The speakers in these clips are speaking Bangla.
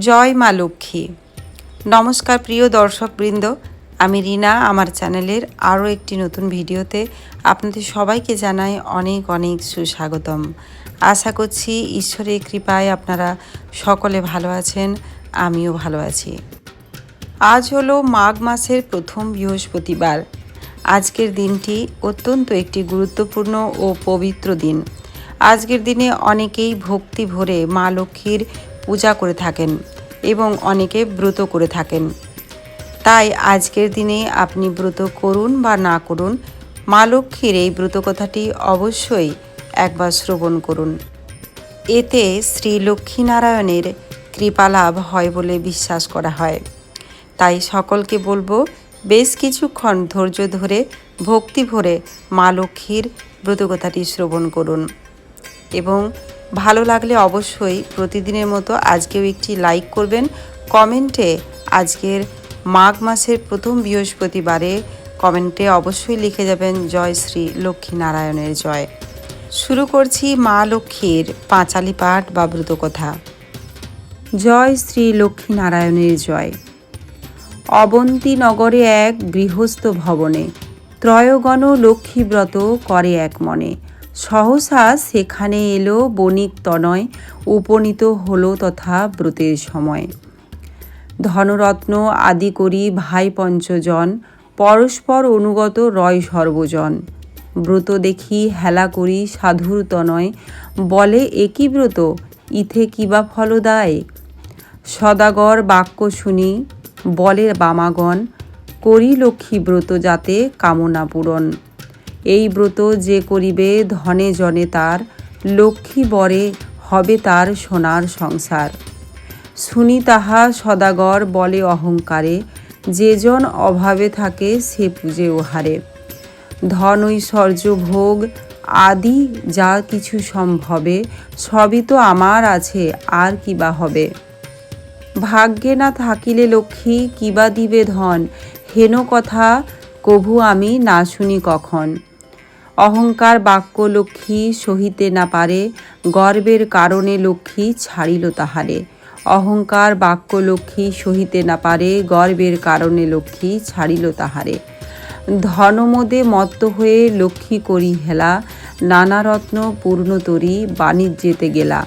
জয় মা লক্ষ্মী। নমস্কার প্রিয় দর্শকবৃন্দ, আমি রিনা, আমার চ্যানেলের আরও একটি নতুন ভিডিওতে আপনাদের সবাইকে জানাই অনেক অনেক সুস্বাগতম। আশা করছি ঈশ্বরের কৃপায় আপনারা সকলে ভালো আছেন, আমিও ভালো আছি। আজ হলো মাঘ মাসের প্রথম বৃহস্পতিবার। আজকের দিনটি অত্যন্ত একটি গুরুত্বপূর্ণ ও পবিত্র দিন। আজকের দিনে অনেকেই ভক্তি ভরে মা লক্ষ্মীর পূজা করে থাকেন এবং অনেকে ব্রত করে থাকেন। তাই আজকের দিনে আপনি ব্রত করুন বা না করুন, মা লক্ষ্মীর এই ব্রত কথাটি অবশ্যই একবার শ্রবণ করুন। এতে শ্রী লক্ষ্মীনারায়ণের কৃপালাভ হয় বলে বিশ্বাস করা হয়। তাই সকলকে বলব, বেশ কিছুক্ষণ ধৈর্য ধরে, ভক্তি ভরে মা লক্ষ্মীর ব্রতকথাটি শ্রবণ করুন। এবং ভালো লাগলে অবশ্যই প্রতিদিনের মতো আজকেও একটি লাইক করবেন। কমেন্টে আজকের মাঘ মাসের প্রথম বৃহস্পতিবারে কমেন্টে অবশ্যই লিখে যাবেন, জয় শ্রী লক্ষ্মীনারায়ণের জয়। শুরু করছি মা লক্ষ্মীর পাঁচালি পাঠ বা ব্রতকথা জয় শ্রী লক্ষ্মীনারায়ণের জয়। অবন্তী নগরে এক গৃহস্থ ভবনে ত্রয়গণ লক্ষ্মীব্রত করে এক মনে। সহসা সেখানে এলো বণিক তনয় উপনীত হলো তথা ব্রতের সময়। ধনরত্ন আদি করি ভাই পঞ্চজন, পরস্পর অনুগত রয় সর্বজন। ব্রত দেখি হেলা করি সাধুর তনয়, বলে একই ব্রত? ইথে কিবা ফলদায় সদাগর বাক্য শুনি, বলে, বামাগণ, করি লক্ষ্মী ব্রত যাতে কামনা পূরণ এই ব্রত যে করিবে ধনে জনে তার, লক্ষ্মী বরে হবে তার সোনার সংসার। শুনি তাহা সদাগর বলে অহংকারে যেজন অভাবে থাকে সে পূজে ওহারে ধন ঐশ্বর্য ভোগ আদি যা কিছু সম্ভবে, সবই তো আমার আছে, আর কিবা হবে? ভাগ্যে না থাকিলে লক্ষ্মী কিবা দিবে ধন? হেন কথা কভু আমি না শুনি কখন? অহংকার বাক্য লক্ষ্মী সহিতে না পারে, গর্বের কারণে লক্ষ্মী ছাড়িল তাহারে। অহংকার বাক্য লক্ষ্মী সহিতে না পারে, গর্বের কারণে লক্ষ্মী ছাড়িল তাহারে। ধনমদে মত্ত হয়ে লক্ষ্মী করি হেলা, নানা রত্ন পূর্ণতরী বাণিজ্যেতে গেলা।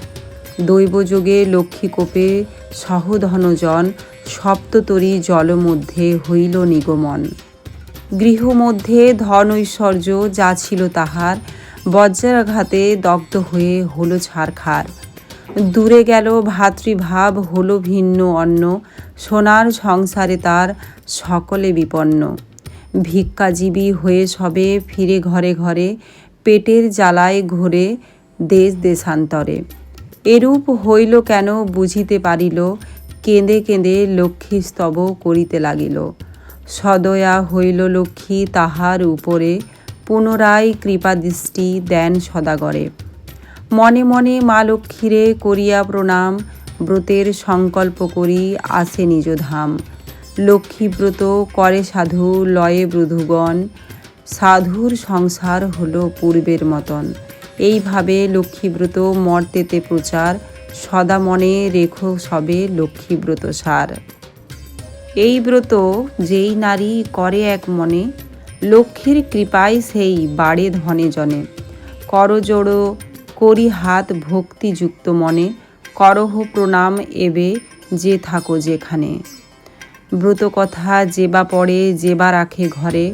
দৈবযোগে লক্ষ্মী কোপে সহধনজন সপ্ততরী জল মধ্যে হইল নিগমন। গৃহমধ্যে ধন ঐশ্বর্য যা ছিল তাহার, বজ্রাঘাতে দগ্ধ হয়ে হলো ছারখার। দূরে গেল ভাতৃভাব, হলো ভিন্ন অন্ন, সোনার সংসারে তার সকলে বিপন্ন। ভিক্ষাজীবী হয়ে সবে ফিরে ঘরে ঘরে, পেটের জ্বালায় ঘোরে দেশ দেশান্তরে। এরূপ হইল কেন বুঝিতে পারিল, কেঁদে কেঁদে লক্ষ্মী স্তব করিতে লাগিল। সদয়া হইল লক্ষ্মী তাহার উপরে, পুনরায় কৃপাদৃষ্টি দেন সদাগরে। মনে মনে মা লক্ষ্মীরে করিয়া প্রণাম, ব্রতের সংকল্প করি আসে নিজ ধাম। লক্ষ্মীব্রত করে সাধু, লয়ে বধূগণ সাধুর সংসার হলো পূর্বের মতন। এইভাবে লক্ষ্মীব্রত মর্তেতে প্রচার, সদা মনে রেখো সবে লক্ষ্মীব্রত সার। এই ব্রত যেই নারী করে এক মনে, লক্ষ্মীর কৃপায় সেই বাড়ে ধনে জনে। করজোড়ো করি হাত ভক্তিযুক্ত মনে, করহ প্রণাম এবে যে থাকো যেখানে। ব্রত কথা যেবা পড়ে যেবা রাখে ঘরে,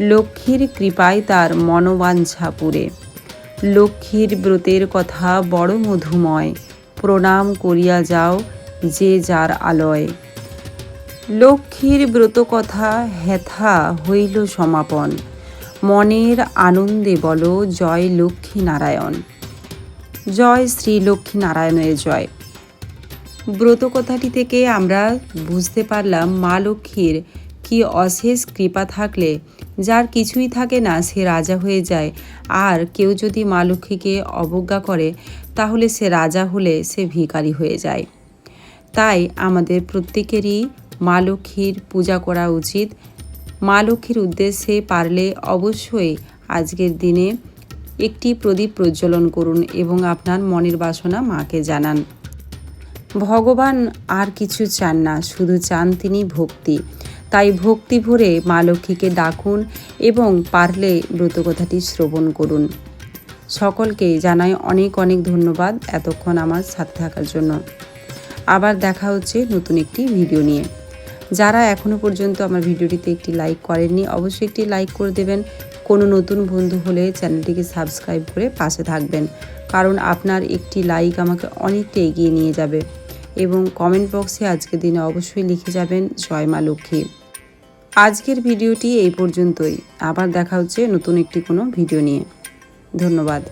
লক্ষ্মীর কৃপায় তার মনোবাঞ্ছা পুরে। লক্ষ্মীর ব্রতের কথা বড় মধুময়, প্রণাম করিয়া যাও যে যার আলয়। লক্ষ্মীর ব্রত কথা হেথা হইল সমাপন। মনের আনন্দে বলো, জয় লক্ষ্মী নারায়ণ জয় শ্রী লক্ষ্মী নারায়ণের জয়। ব্রত কথাটি থেকে আমরা বুঝতে পারলাম মা লক্ষ্মীর কি অশেষ কৃপা থাকলে, যার কিছুই থাকে না সে রাজা হয়ে যায়। আর কেউ যদি মা লক্ষ্মীকে অবজ্ঞা করে, তাহলে সে রাজা হলে সে ভিখারি হয়ে যায়। তাই আমাদের প্রত্যেকেরই মা লক্ষ্মীর পূজা করা উচিত। মা লক্ষ্মীর উদ্দেশ্যে পারলে অবশ্যই আজকের দিনে একটি প্রদীপ প্রজ্বলন করুন এবং আপনার মনের বাসনা মাকে জানান। ভগবান আর কিছু চান না, শুধু চান তিনি ভক্তি। তাই ভক্তি ভরে মা লক্ষ্মীকে ডাকুন এবং পারলে ব্রতকথাটি শ্রবণ করুন। সকলকে জানাই অনেক অনেক ধন্যবাদ এতক্ষণ আমার সাথে থাকার জন্য। আবার দেখা হচ্ছে নতুন একটি ভিডিও নিয়ে। যারা এখনও পর্যন্ত আমার ভিডিওটিতে একটি লাইক করেননি, অবশ্যই একটি লাইক করে দেবেন। কোনো নতুন বন্ধু হলে চ্যানেলটিকে সাবস্ক্রাইব করে পাশে থাকবেন। কারণ আপনার একটি লাইক আমাকে অনেকটা এগিয়ে নিয়ে যাবে এবং কমেন্ট বক্সে আজকের দিনে অবশ্যই লিখে যাবেন, জয় মা লক্ষ্মী। আজকের ভিডিওটি এই পর্যন্তই। আবার দেখা হচ্ছে নতুন একটি কোনো ভিডিও নিয়ে। ধন্যবাদ।